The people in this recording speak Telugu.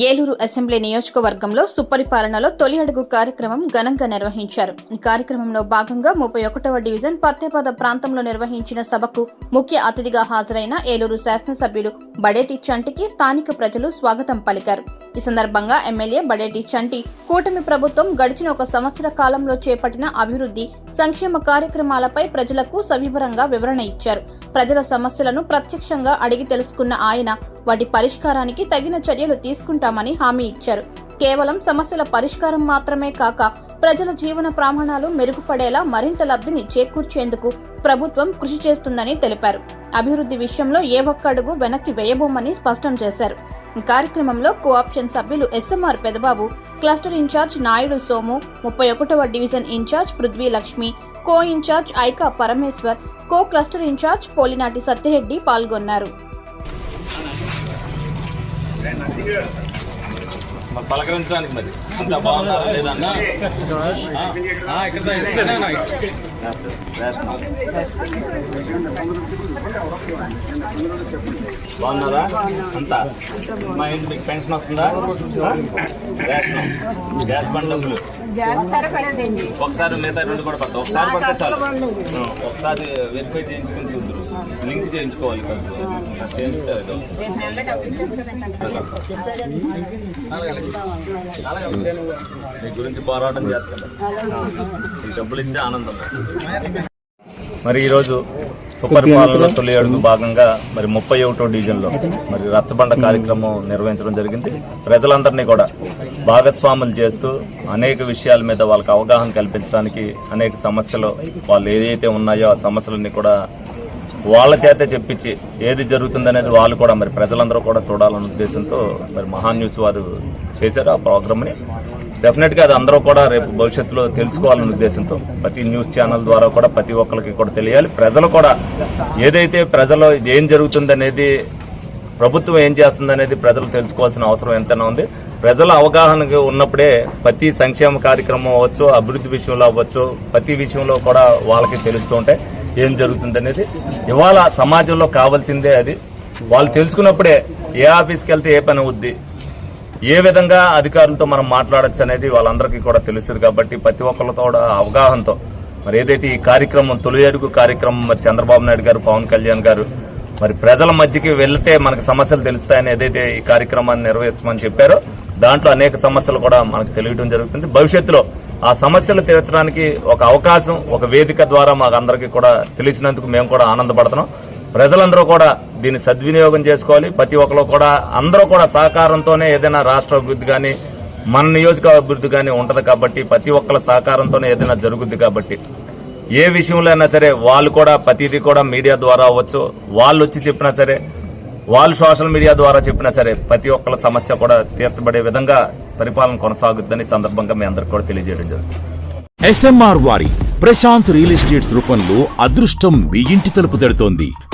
ఏలూరు అసెంబ్లీ నియోజకవర్గంలో సుపరిపాలనలో తొలి అడుగు కార్యక్రమం ఘనంగా నిర్వహించారు. ఈ కార్యక్రమంలో భాగంగా ముప్పై ఒకటవ డివిజన్ పత్తేపద ప్రాంతంలో నిర్వహించిన సభకు ముఖ్య అతిథిగా హాజరైన ఏలూరు శాసనసభ్యులు బడేటి చంటికి స్థానిక ప్రజలు స్వాగతం పలికారు. ఈ సందర్భంగా ఎమ్మెల్యే బడేటి చంటి కూటమి ప్రభుత్వం గడిచిన ఒక సంవత్సర కాలంలో చేపట్టిన అభివృద్ధి సంక్షేమ కార్యక్రమాలపై ప్రజలకు సవివరంగా వివరణ ఇచ్చారు. ప్రజల సమస్యలను ప్రత్యక్షంగా అడిగి తెలుసుకున్న ఆయన వాటి పరిష్కారానికి తగిన చర్యలు తీసుకుంటామని హామీ ఇచ్చారు. కేవలం సమస్యల పరిష్కారం మాత్రమే కాక ప్రజల జీవన ప్రమాణాలు మెరుగుపడేలా మరింత లబ్ధిని చేకూర్చేందుకు ప్రభుత్వం కృషి చేస్తుందని తెలిపారు. అభివృద్ధి విషయంలో ఏ ఒక్క అడుగు వెనక్కి వేయబోమని స్పష్టం చేశారు. కార్యక్రమంలో కోఆప్షన్ సభ్యులు SMR Pedababu cluster incharge Naidu Somu ముప్పై ఒకటవ division incharge Prithvi Lakshmi co incharge Aika Parameshwar co cluster incharge Polinati Satyareddy పాల్గొన్నారు. మరి పలకరించడానికి మరి. అంతా బాగున్నారా లేదన్నా? ఇక్కడ బాగున్నారా? అంతా? మా ఇంటి మీకు పెన్షన్ వస్తుందా? రేషన్. గ్యాస్ బండ్ ఒకసారి మిగతా రెండు కూడా పడతాయి ఒకసారి పడితే చాలు. ఒకసారి వెరిఫై చేయించుకుని చూద్దరు. లింక్ చేయించుకోవాలి మీ గురించి పోరాటం చేస్తారు ఈ డబ్బులు ఇస్తే ఆనందం. మరి ఈరోజు సుపరిపాలనలో తొలి అడుగు భాగంగా మరి ముప్పై ఒకటో డివిజన్లో మరి రచ్చబండ కార్యక్రమం నిర్వహించడం జరిగింది. ప్రజలందరినీ కూడా భాగస్వాములు చేస్తూ అనేక విషయాల మీద వాళ్ళకి అవగాహన కల్పించడానికి అనేక సమస్యలు వాళ్ళు ఏదైతే ఉన్నాయో ఆ సమస్యలన్నీ కూడా వాళ్ళ చేతే చెప్పించి ఏది జరుగుతుందనేది వాళ్ళు కూడా మరి ప్రజలందరూ కూడా చూడాలన్న ఉద్దేశంతో మరి మహా న్యూస్ వారు చేశారు ఆ ప్రోగ్రామ్ని. డెఫినెట్గా అది అందరూ కూడా రేపు భవిష్యత్తులో తెలుసుకోవాలనే ఉద్దేశంతో ప్రతి న్యూస్ ఛానల్ ద్వారా కూడా ప్రతి ఒక్కరికి కూడా తెలియాలి. ప్రజలు కూడా ఏదైతే ప్రజలు ఏం జరుగుతుందనేది ప్రభుత్వం ఏం చేస్తుందనేది ప్రజలు తెలుసుకోవాల్సిన అవసరం ఎంతైనా ఉంది. ప్రజల అవగాహన ఉన్నప్పుడే ప్రతి సంక్షేమ కార్యక్రమం అవ్వచ్చు అభివృద్ధి విషయంలో అవ్వచ్చు ప్రతి విషయంలో కూడా వాళ్ళకి తెలుస్తూ ఉంటాయి ఏం జరుగుతుందనేది. ఇవాళ సమాజంలో కావాల్సిందే అది. వాళ్ళు తెలుసుకున్నప్పుడే ఏ ఆఫీస్కి వెళ్తే ఏ పని అవుద్ది? ఏ విధంగా అధికారులతో మనం మాట్లాడొచ్చు అనేది వాళ్ళందరికీ కూడా తెలుస్తుంది కాబట్టి ప్రతి ఒక్కరితో కూడా అవగాహనతో మరి ఏదైతే ఈ కార్యక్రమం తొలి అడుగు కార్యక్రమం మరి చంద్రబాబు నాయుడు గారు పవన్ కళ్యాణ్ గారు మరి ప్రజల మధ్యకి వెళ్తే మనకు సమస్యలు తెలుస్తాయని ఏదైతే ఈ కార్యక్రమాన్ని నిర్వహించమని చెప్పారో దాంట్లో అనేక సమస్యలు కూడా మనకు తెలియడం జరుగుతుంది. భవిష్యత్తులో ఆ సమస్యలు తీర్చడానికి ఒక అవకాశం ఒక వేదిక ద్వారా మాకు అందరికీ కూడా తెలిసినందుకు మేము కూడా ఆనందపడుతున్నాం. ప్రజలందరూ కూడా దీన్ని సద్వినియోగం చేసుకోవాలి. ప్రతి ఒక్కరు కూడా అందరూ కూడా సహకారంతోనే ఏదైనా రాష్ట్ర అభివృద్ధి కానీ మన నియోజక అభివృద్ధి కానీ ఉంటుంది కాబట్టి ప్రతి ఒక్కరి సహకారంతోనే ఏదైనా జరుగుద్ది కాబట్టి. ఏ విషయంలో అయినా సరే వాళ్ళు కూడా ప్రతిదీ కూడా మీడియా ద్వారా అవ్వచ్చు. వాళ్ళు వచ్చి చెప్పినా సరే వాళ్ళు సోషల్ మీడియా ద్వారా చెప్పినా సరే ప్రతి ఒక్కరి సమస్య కూడా తీర్చబడే విధంగా పరిపాలన కొనసాగుద్దని సందర్భంగా మీ అందరికి కూడా తెలియజేయడం జరుగుతుంది. ఎస్ఎంఆర్ వారి ప్రశాంత్ రియల్ ఎస్టేట్స్ రూపంలో అదృష్టం మీ ఇంటి తలుపు తడుతోంది.